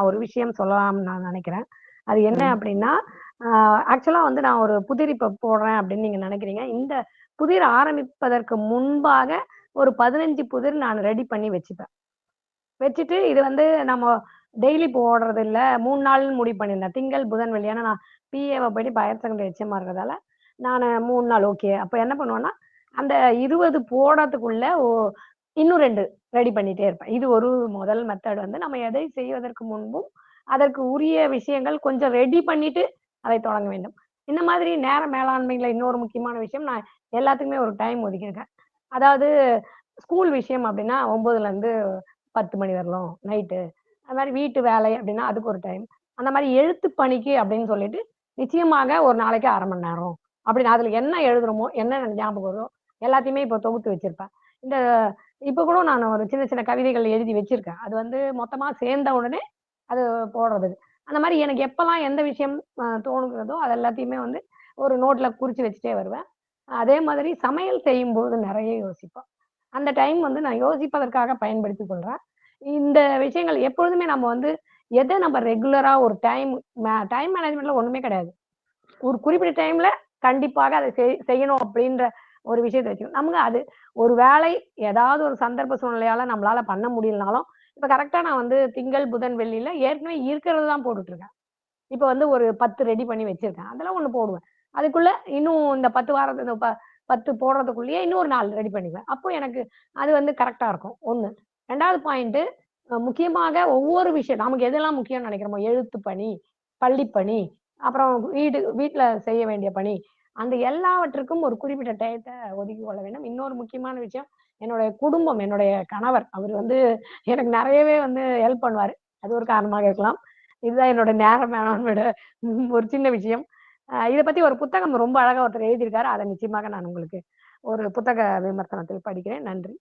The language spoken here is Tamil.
நான் ஒரு விஷயம் சொல்லலாம்னு நான் நினைக்கிறேன். அது என்ன அப்படின்னா ஆக்சுவலா வந்து நான் ஒரு புதிர் இப்ப போடுறேன் அப்படின்னு நீங்க நினைக்கிறீங்க. இந்த புதிர் ஆரம்பிப்பதற்கு முன்பாக ஒரு பதினஞ்சு புதிர் நான் ரெடி பண்ணி வச்சுப்பேன். வச்சுட்டு இது வந்து நம்ம டெய்லி போடுறது இல்ல மூணு நாள் முடிவு பண்ணியிருந்தேன் திங்கள் புதன் வெள்ளியான நான் பிஏவை போயிட்டு பயர் செகண்டரி ஹெச்எம்மா இருக்கிறதால நான் மூணு நாள் ஓகே அப்ப என்ன பண்ணுவேன்னா அந்த இருபது போடுறதுக்குள்ள இன்னும் ரெண்டு ரெடி பண்ணிட்டே இருப்பேன். இது ஒரு முதல் மெத்தட் வந்து நம்ம எதை செய்வதற்கு முன்பும் அதற்கு உரிய விஷயங்கள் கொஞ்சம் ரெடி பண்ணிட்டு அதை தொடங்க வேண்டும். இந்த மாதிரி நேர மேலாண்மையில இன்னொரு முக்கியமான விஷயம் நான் எல்லாத்துக்குமே ஒரு டைம் ஒதுக்கியிருக்கேன். அதாவது ஸ்கூல் விஷயம் அப்படின்னா ஒன்பதுல இருந்து பத்து மணி வரலாம் நைட்டு அது மாதிரி வீட்டு வேலை அப்படின்னா அதுக்கு ஒரு டைம் அந்த மாதிரி எழுத்து பணிக்கு அப்படின்னு சொல்லிட்டு நிச்சயமாக ஒரு நாளைக்கு அரை மணி நேரம். அப்படின்னு அதுல என்ன எழுதுறோமோ என்ன ஞாபகம் வருதோ எல்லாத்தையுமே இப்போ தொகுத்து வச்சிருப்பேன். இந்த இப்போ கூட நான் ஒரு சின்ன சின்ன கவிதைகள் எழுதி வச்சிருக்கேன். அது வந்து மொத்தமா சேர்ந்த உடனே அது போடுறதுக்கு அந்த மாதிரி எனக்கு எப்பெல்லாம் எந்த விஷயம் தோணுகிறதோ அது எல்லாத்தையுமே வந்து ஒரு நோட்ல குறிச்சு வச்சுட்டே வருவேன். அதே மாதிரி சமையல் செய்யும்போது நிறைய யோசிப்போம் அந்த டைம் வந்து நான் யோசிப்பதற்காக பயன்படுத்தி கொள்றேன். இந்த விஷயங்கள் எப்பொழுதுமே நம்ம வந்து எதை நம்ம ரெகுலரா ஒரு டைம் டைம் மேனேஜ்மெண்ட்ல ஒண்ணுமே கிடையாது. ஒரு குறிப்பிட்ட டைம்ல கண்டிப்பாக அதை செய்- செய்யணும் அப்படின்ற ஒரு விஷயத்தை வச்சுக்கணும். நமக்கு அது ஒரு வேலை ஏதாவது ஒரு சந்தர்ப்ப சூழ்நிலையால நம்மளால பண்ண முடியலனாலும் இப்ப கரெக்டா நான் வந்து திங்கள் புதன் வெள்ளியில ஏற்கனவே இருக்கிறது தான் போட்டுட்டு இருக்கேன் இப்ப வந்து ஒரு பத்து ரெடி பண்ணி வச்சிருக்கேன். அதெல்லாம் ஒண்ணு போடுவேன். அதுக்குள்ள இன்னும் இந்த பத்து வாரத்து இந்த ப- பத்து போடுறதுக்குள்ளேயே இன்னொரு நாள் ரெடி பண்ணிக்குவேன். அப்போ எனக்கு அது வந்து கரெக்டா இருக்கும். ஒண்ணு. ரெண்டாவது பாயிண்ட்டு முக்கியமாக ஒவ்வொரு விஷயம் நமக்கு எதெல்லாம் முக்கியம்னு நினைக்கிறோமோ எழுத்து பணி பள்ளிப்பணி அப்புறம் வீடு வீட்டுல செய்ய வேண்டிய பணி அந்த எல்லாவற்றுக்கும் ஒரு குறிப்பிட்ட டயத்தை ஒதுக்கி கொள்ள வேண்டும். இன்னொரு முக்கியமான விஷயம் என்னுடைய குடும்பம் என்னுடைய கணவர் அவர் வந்து எனக்கு நிறையவே வந்து ஹெல்ப் பண்ணுவாரு. அது ஒரு காரணமாக இருக்கலாம். இதுதான் என்னோட நேரம் மேலாண்மையோட ஒரு சின்ன விஷயம். அஹ் இதை பத்தி ஒரு புத்தகம் ரொம்ப அழகா ஒருத்தர் எழுதியிருக்காரு. அதை நிச்சயமாக நான் உங்களுக்கு ஒரு புத்தக விமர்சனத்தில் படிக்கிறேன். நன்றி.